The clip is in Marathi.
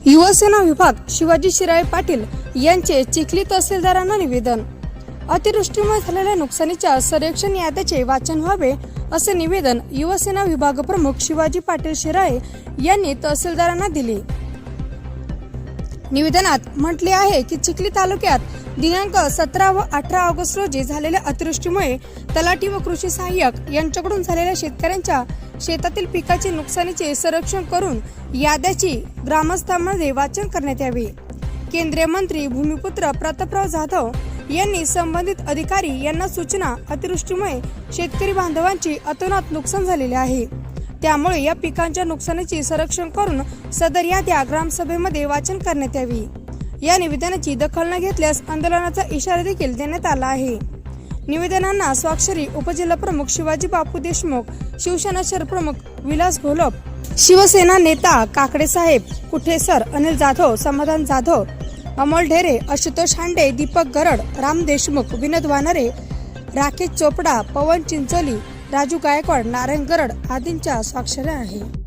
युवसेना विभाग शिवाजी शिराळे पाटील यांचे चिखली तहसीलदारांना निवेदन. अतिवृष्टीमुळे झालेल्या नुकसानीच्या सर्वेक्षण याद्याचे वाचन व्हावे असे निवेदन युवसेना विभाग प्रमुख शिवाजी पाटील शिराळे यांनी तहसीलदारांना दिले. निवेदनात म्हटले आहे की चिखली तालुक्यात दिनांक सतरा व अठरा ऑगस्ट रोजी झालेल्या अतिवृष्टीमुळे तलाठी व कृषी सहाय्यक यांच्याकडून झालेल्या शेतकऱ्यांच्या शेतातील पिकाचे नुकसानीचे संरक्षण करून याद्याची ग्रामस्थांमध्ये वाचन करण्यात यावे. केंद्रीय मंत्री भूमिपुत्र प्रतापराव जाधव यांनी संबंधित अधिकारी यांना सूचना अतिवृष्टीमुळे शेतकरी बांधवांची अतोनात नुकसान झालेले आहे. त्यामुळे या पिकांच्या नुकसानीचे संरक्षण करून सदर याद्या ग्रामसभेमध्ये वाचन करण्यात यावी. या निवेदनाची दखल न घेतल्यास आंदोलनाचा इशारा देखील देण्यात आला आहे. निवेदनांना स्वाक्षरी उपजिल्हा प्रमुख शिवाजी बापू देशमुख शिवसेना शहरप्रमुख विलास घोलप शिवसेना नेता काकडे साहेब कुठेसर अनिल जाधव समाधान जाधव अमोल ढेरे आशुतोष हांडे दीपक गरड राम देशमुख विनोद वानरे राकेश चोपडा पवन चिंचोली राजू गायकवाड नारायण गरड आदींच्या स्वाक्षऱ्या आहेत.